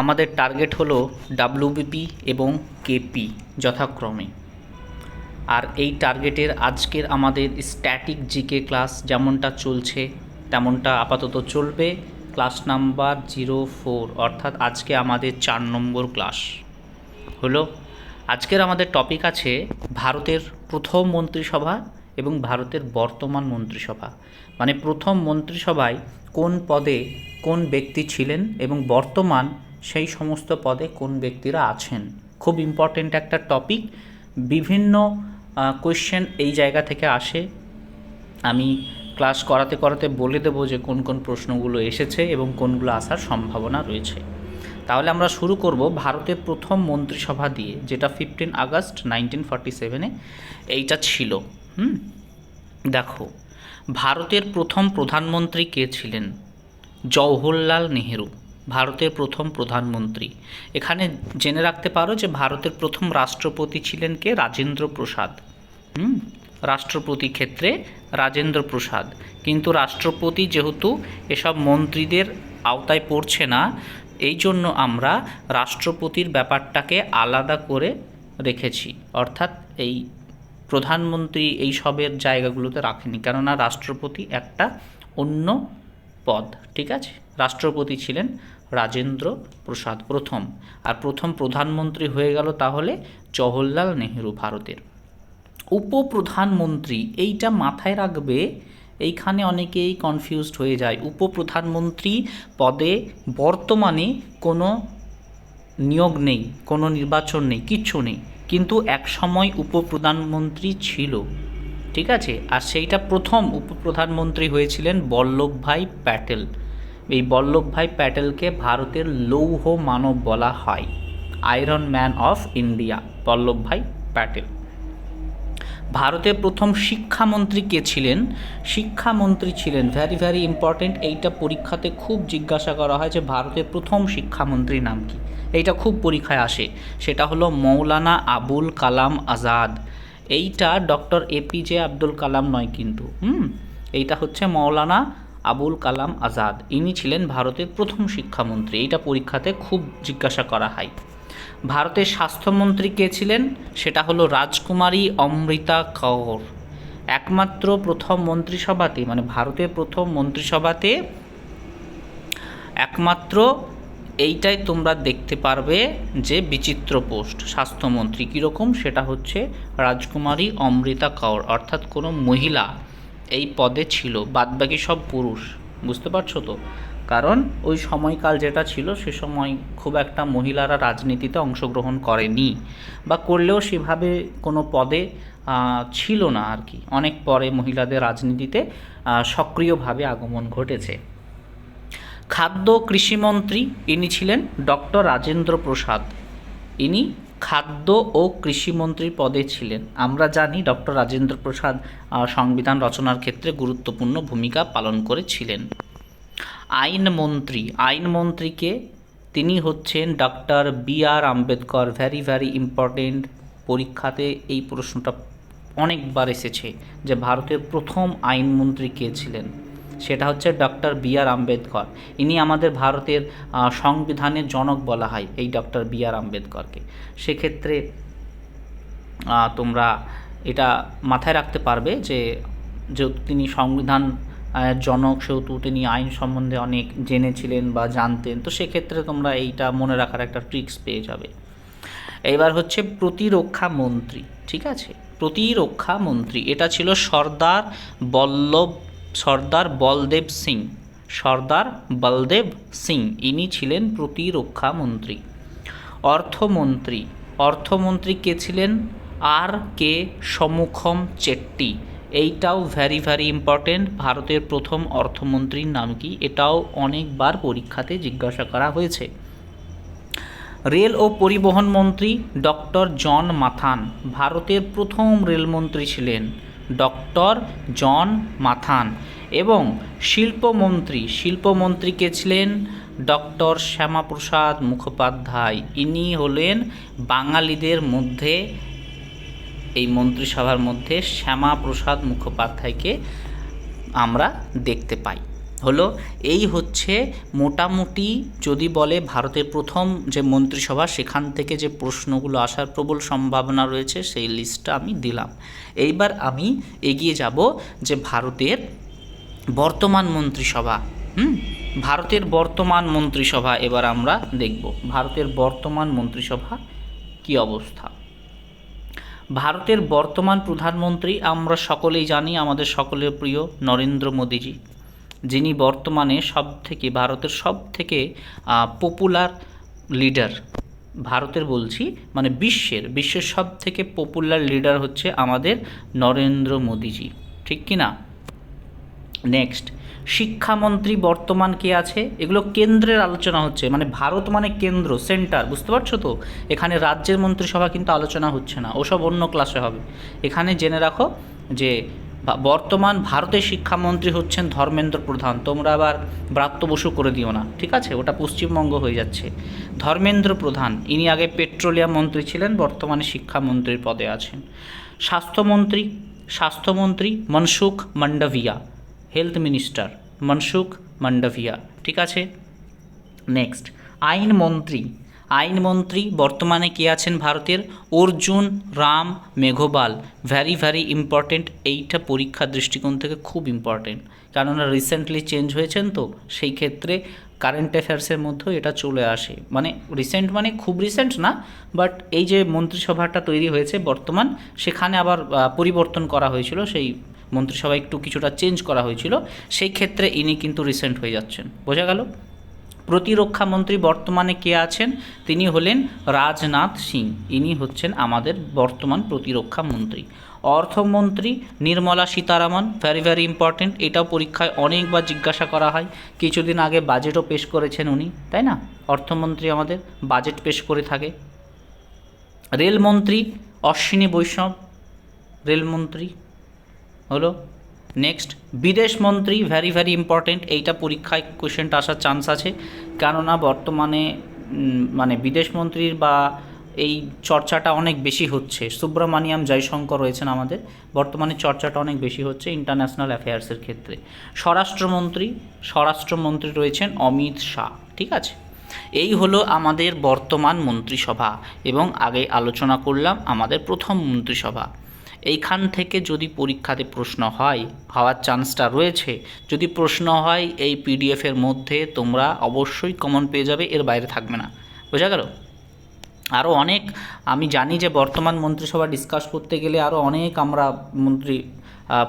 আমাদের টার্গেট হলো ডাব্লিউবিপি এবং কেপি যথাক্রমে। আর এই টার্গেটের আজকের আমাদের স্ট্যাটিক জিকে ক্লাস যেমনটা চলছে, তেমনটা আপাতত চলবে। ক্লাস নাম্বার জিরো ফোর অর্থাৎ আজকে আমাদের চার নম্বর ক্লাস হলো, আজকের আমাদের টপিক আছে ভারতের প্রথম মন্ত্রিসভা এবং ভারতের বর্তমান মন্ত্রিসভা। মানে প্রথম মন্ত্রিসভায় কোন পদে কোন ব্যক্তি ছিলেন এবং বর্তমান সেই সমস্ত পদে কোন ব্যক্তিরা আছেন? খুব ইম্পর্টেন্ট একটা টপিক বিভিন্ন কোয়েশ্চেন এই জায়গা থেকে আসে। আমি ক্লাস করাতে করাতে বলে দেবো যে কোন কোন প্রশ্নগুলো এসেছে এবং কোনগুলো আসার সম্ভাবনা রয়েছে। তাহলে আমরা শুরু করব ভারতের প্রথম মন্ত্রিসভা দিয়ে, যেটা ফিফটিন আগস্ট নাইনটিন ফর্টি সেভেনে এইটা ছিল। হুম? দেখো, ভারতের প্রথম প্রধানমন্ত্রী কে ছিলেন? জওহরলাল নেহেরু। ভারতের প্রথম প্রধানমন্ত্রী। এখানে জেনে রাখতে পারো যে ভারতের প্রথম রাষ্ট্রপতি ছিলেন কে? রাজেন্দ্র প্রসাদ। হুম? রাষ্ট্রপতি ক্ষেত্রে রাজেন্দ্র প্রসাদ। কিন্তু রাষ্ট্রপতি যেহেতু এসব মন্ত্রীদের আওতায় পড়ছে না, এই জন্য আমরা রাষ্ট্রপতির ব্যাপারটাকে আলাদা করে রেখেছি। অর্থাৎ এই প্রধানমন্ত্রী এই সবের জায়গাগুলোতে রাখেনি। কেননা রাষ্ট্রপতি একটা অন্য পদ, ঠিক আছে? রাষ্ট্রপতি ছিলেন রাজেন্দ্র প্রসাদ প্রথম। আর প্রথম প্রধানমন্ত্রী হয়ে গেল তাহলে জওহরলাল নেহেরু ভারতের। উপপ্রধানমন্ত্রী এইটা মাথায় রাখবে, এইখানে অনেকেই কনফিউজড হয়ে যায়। উপপ্রধানমন্ত্রী পদে বর্তমানে কোনো নিয়োগ নেই, কোনো নির্বাচন নেই, কিচ্ছু নেই। কিন্তু এক সময় উপপ্রধানমন্ত্রী ছিল, ঠিক আছে? আর সেইটা প্রথম উপপ্রধানমন্ত্রী হয়েছিলেন বল্লভভাই প্যাটেল। এই বল্লভভাই প্যাটেলকে ভারতের লৌহ মানব বলা হয়। Iron man of India Vallabhbhai Patel. ভারতের প্রথম শিক্ষামন্ত্রী কে ছিলেন? শিক্ষামন্ত্রী ছিলেন। ভ্যারি ভ্যারি ইম্পর্টেন্ট এইটা পরীক্ষাতে খুব জিজ্ঞাসা করা হয় যে ভারতের প্রথম শিক্ষামন্ত্রীর নাম কি? এইটা খুব পরীক্ষায় আসে। সেটা হলো মৌলানা আবুল কালাম আজাদ। এইটা ডক্টর এপিজে আব্দুল কালাম নয় কিন্তু। হুম? এইটা হচ্ছে মৌলানা আবুল কালাম আজাদ। ইনি ছিলেন ভারতের প্রথম শিক্ষামন্ত্রী। এইটা পরীক্ষাতে খুব জিজ্ঞাসা করা হয়। ভারতের স্বাস্থ্যমন্ত্রী কে ছিলেন? সেটা হলো রাজকুমারী অমৃতা কৌর। একমাত্র প্রথম মন্ত্রিসভাতে মানে ভারতের প্রথম মন্ত্রিসভাতে একমাত্র এইটাই তোমরা দেখতে পারবে যে বিচিত্র পোস্ট, স্বাস্থ্যমন্ত্রী। কীরকম? সেটা হচ্ছে রাজকুমারী অমৃতা কৌর, অর্থাৎ কোনো মহিলা। এই পদে ছিল, বাদবাকি সব পুরুষ। বুঝতে পারছ তো? কারণ ওই সময়কাল যেটা ছিল, সে সময় খুব একটা মহিলারা রাজনীতিতে অংশগ্রহণ করেনি বা করলেও সেভাবে কোনো পদে ছিল না আর কি। অনেক পরে মহিলাদের রাজনীতিতে সক্রিয়ভাবে আগমন ঘটেছে। খাদ্য কৃষিমন্ত্রী ইনি ছিলেন ডক্টর রাজেন্দ্র প্রসাদ। ইনি খাদ্য ও কৃষিমন্ত্রীর পদে ছিলেন। আমরা জানি ডক্টর রাজেন্দ্র প্রসাদ সংবিধান রচনার ক্ষেত্রে গুরুত্বপূর্ণ ভূমিকা পালন করেছিলেন। আইনমন্ত্রী আইনমন্ত্রীকে তিনি হচ্ছেন doctor B R Ambedkar very very important পরীক্ষাতে এই প্রশ্নটা অনেকবার এসেছে যে ভারতের প্রথম আইনমন্ত্রী কে ছিলেন। সেটা হচ্ছে ডক্টর বি আর আম্বেদকর। ইনি আমাদের ভারতের সংবিধানের জনক বলা হয় এই ডক্টর বি আর আম্বেদকরকে। সেক্ষেত্রে তোমরা এটা মাথায় রাখতে পারবে যে, যেহেতু তিনি সংবিধান জনক, সেহেতু তিনি আইন সম্বন্ধে অনেক জেনেছিলেন বা জানতেন, তো সেক্ষেত্রে তোমরা এইটা মনে রাখার একটা ট্রিক্স পেয়ে যাবে। এবার হচ্ছে প্রতিরক্ষা মন্ত্রী, ঠিক আছে? প্রতিরক্ষা মন্ত্রী, এটা ছিল সর্দার বল্লভ সর্দার বলদেব সিং। সর্দার বলদেব সিং, ইনি ছিলেন প্রতিরক্ষা মন্ত্রী। অর্থমন্ত্রী। অর্থমন্ত্রী কে ছিলেন? আর কে সমুখম চেট্টি। এইটাও ভ্যারি ভ্যারি ইম্পর্টেন্ট ভারতের প্রথম অর্থমন্ত্রীর নাম কি? এটাও অনেকবার পরীক্ষাতে জিজ্ঞাসা করা হয়েছে। রেল ও পরিবহন মন্ত্রী ডক্টর জন মাথান। ভারতের প্রথম রেলমন্ত্রী ছিলেন। ডক্টর জন মাথান এবং শিল্পমন্ত্রী শিল্পমন্ত্রী কে ছিলেন? ডক্টর শ্যামাপ্রসাদ মুখোপাধ্যায়। ইনি হলেন বাঙালিদের মধ্যে, এই মন্ত্রিসভার মধ্যে শ্যামাপ্রসাদ মুখোপাধ্যায়কে আমরা দেখতে পাই। হলো, এই হচ্ছে মোটামুটি যদি বলে ভারতের প্রথম যে মন্ত্রিসভা, সেখান থেকে যে প্রশ্নগুলো আসার প্রবল সম্ভাবনা রয়েছে, সেই লিস্টটা আমি দিলাম। এইবার আমি এগিয়ে যাব যে ভারতের বর্তমান মন্ত্রিসভা, হুম? ভারতের বর্তমান মন্ত্রিসভা এবার আমরা দেখব। ভারতের বর্তমান মন্ত্রিসভা কি অবস্থা? ভারতের বর্তমান প্রধানমন্ত্রী আমরা সকলেই জানি, আমাদের সকলের প্রিয় নরেন্দ্র মোদীজি। যিনি বর্তমানে সব থেকে ভারতের সব থেকে পপুলার লিডার ভারতের বলছি মানে বিশ্বের বিশ্বের সব থেকে পপুলার লিডার হচ্ছে আমাদের নরেন্দ্র মোদীজি। ঠিক কি না? নেক্সট শিক্ষামন্ত্রী বর্তমান কে আছে? এগুলো কেন্দ্রের আলোচনা হচ্ছে মানে ভারত মানে কেন্দ্র সেন্টার বুঝতে পারছ তো? এখানে রাজ্যের মন্ত্রিসভা কিন্তু আলোচনা হচ্ছে না, ওসব অন্য ক্লাসে হবে। এখানে জেনে রাখো যে বর্তমান ভারতের শিক্ষামন্ত্রী হচ্ছেন ধর্মেন্দ্র প্রধান। তোমরা আবার ব্রাত্য বসু করে দিও না, ঠিক আছে? ওটা পশ্চিমবঙ্গ হয়ে যাচ্ছে। ধর্মেন্দ্র প্রধান, ইনি আগে পেট্রোলিয়াম মন্ত্রী ছিলেন, বর্তমানে শিক্ষামন্ত্রীর পদে আছেন। স্বাস্থ্যমন্ত্রী স্বাস্থ্যমন্ত্রী মনসুখ মান্ডাভিয়া, হেলথ মিনিস্টার মনসুখ মান্ডাভিয়া, ঠিক আছে? নেক্সট, আইনমন্ত্রী আইনমন্ত্রী বর্তমানে কে আছেন ভারতের? Arjun, Ram Meghwal very very important এইটা পরীক্ষার দৃষ্টিকোণ থেকে খুব ইম্পর্টেন্ট কেননা রিসেন্টলি চেঞ্জ হয়েছেন তো, সেই ক্ষেত্রে কারেন্ট অ্যাফেয়ার্সের মধ্যেও এটা চলে আসে। মানে রিসেন্ট মানে খুব রিসেন্ট না বাট এই যে মন্ত্রিসভাটা তৈরি হয়েছে বর্তমান, সেখানে আবার পরিবর্তন করা হয়েছিল। সেই মন্ত্রিসভা একটু কিছুটা চেঞ্জ করা হয়েছিল। সেই ক্ষেত্রে ইনি কিন্তু রিসেন্ট হয়ে যাচ্ছেন। বোঝা গেল? প্রতিরক্ষা মন্ত্রী বর্তমানে কে আছেন? তিনি হলেন রাজনাথ সিং। ইনি হচ্ছেন আমাদের বর্তমান প্রতিরক্ষা মন্ত্রী অর্থমন্ত্রী Nirmala Sitharaman very very important এটাও পরীক্ষায় অনেকবার জিজ্ঞাসা করা হয়। কিছুদিন আগে বাজেটও পেশ করেছেন উনি, তাই না? অর্থমন্ত্রী আমাদের বাজেট পেশ করে থাকে। রেলমন্ত্রী অশ্বিনী বৈষ্ণব, রেলমন্ত্রী হলো নেক্সট বিদেশ মন্ত্রী ভ্যারি ভ্যারি ইম্পর্টেন্ট এইটা পরীক্ষায় কোশ্চেনটা আসার চান্স আছে। কেননা বর্তমানে মানে বিদেশ মন্ত্রীর বা এই চর্চাটা অনেক বেশি হচ্ছে। সুব্রমণিয়াম জয়শঙ্কর রয়েছেন আমাদের। বর্তমানে চর্চাটা অনেক বেশি হচ্ছে ইন্টারন্যাশনাল অ্যাফেয়ার্সের ক্ষেত্রে। স্বরাষ্ট্রমন্ত্রী স্বরাষ্ট্রমন্ত্রী রয়েছেন অমিত শাহ, ঠিক আছে? এই হলো আমাদের বর্তমান মন্ত্রিসভা এবং আগে আলোচনা করলাম আমাদের প্রথম মন্ত্রিসভা। এইখান থেকে যদি পরীক্ষাতে প্রশ্ন হয়, হওয়ার চান্সটা রয়েছে। যদি প্রশ্ন হয়, এই পিডিএফের মধ্যে তোমরা অবশ্যই কমন পেয়ে যাবে, এর বাইরে থাকবে না। বোঝা গেল? আরও অনেক, আমি জানি যে বর্তমান মন্ত্রিসভা ডিসকাস করতে গেলে আরও অনেক আমরা মন্ত্রী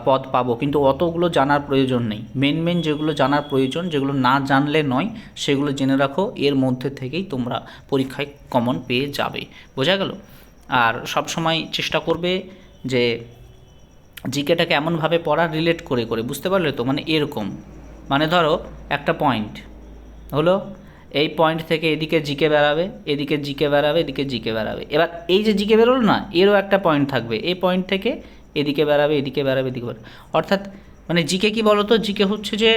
পদ পাবো, কিন্তু অতগুলো জানার প্রয়োজন নেই। মেন মেন যেগুলো জানার প্রয়োজন, যেগুলো না জানলে নয়, সেগুলো জেনে রাখো, এর মধ্যে থেকেই তোমরা পরীক্ষায় কমন পেয়ে যাবে। বোঝা গেল? আর সব সময় চেষ্টা করবে যে জিকেটাকে এমনভাবে পড়া রিলেট করে করে, বুঝতে পারলে তো? মানে এরকম। মানে ধরো, একটা পয়েন্ট হলো, এই পয়েন্ট থেকে এদিকে জিকে বেরাবে এদিকে জিকে বেরাবে এদিকে জিকে বেরাবে এবার এই যে জিকে বেরোলো না, এরও একটা পয়েন্ট থাকবে। এই পয়েন্ট থেকে এদিকে বেরাবে এদিকে বেরাবে এদিকে বেরাবে অর্থাৎ মানে জিকে কি বলো তো জিকে হচ্ছে যে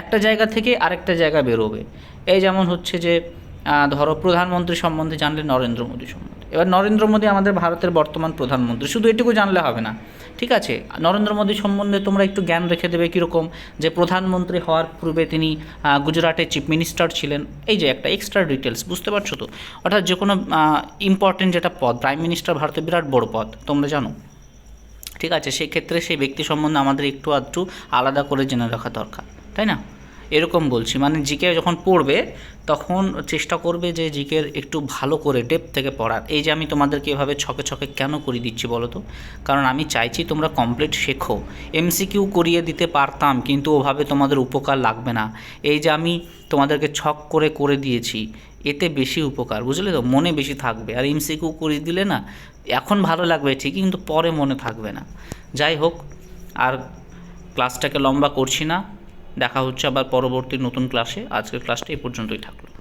একটা জায়গা থেকে আরেকটা জায়গা বেরোবে। এই যেমন হচ্ছে যে ধরো প্রধানমন্ত্রী সম্বন্ধে জানলে নরেন্দ্র মোদী সম্বন্ধে। এবার নরেন্দ্র মোদী আমাদের ভারতের বর্তমান প্রধানমন্ত্রী। শুধু এটুকু জানলে হবে না। ঠিক আছে? নরেন্দ্র মোদী সম্বন্ধে তোমরা একটু জ্ঞান রেখে দেবে কীরকম যে প্রধানমন্ত্রী হওয়ার পূর্বে তিনি গুজরাটের চিফ মিনিস্টার ছিলেন। এই যে একটা এক্সট্রা ডিটেলস বুঝতে পারছ তো? অর্থাৎ যে কোনো ইম্পর্টেন্ট যেটা পদ প্রাইম মিনিস্টার ভারতের বিরাট বড় পদ, তোমরা জানো। ঠিক আছে? সেক্ষেত্রে সেই ব্যক্তি সম্বন্ধে আমাদের একটু আধটু আলাদা করে জেনে রাখা দরকার। তাই না? এরকম বলছি। মানে জিকে যখন পড়বে, তখন চেষ্টা করবে যে জিকের একটু ভালো করে ডেপ থেকে পড়ার। এই যে আমি তোমাদেরকে এভাবে ছকে ছকে কেন করিয়ে দিচ্ছি বলো তো? কারণ আমি চাইছি তোমরা কমপ্লিট শেখো। এমসিকিউ করিয়ে দিতে পারতাম, কিন্তু ওভাবে তোমাদের উপকার লাগবে না। এই যে আমি তোমাদেরকে ছক করে করে দিয়েছি, এতে বেশি উপকার, বুঝলে তো? মনে বেশি থাকবে। আর এমসিকিউ করিয়ে দিলে না, এখন ভালো লাগবে ঠিকই, কিন্তু পরে মনে থাকবে না। যাই হোক, আর ক্লাসটাকে লম্বা করছি না। দেখা হচ্ছে আবার পরবর্তী নতুন ক্লাসে আজকের ক্লাসটা এই পর্যন্তই থাকল।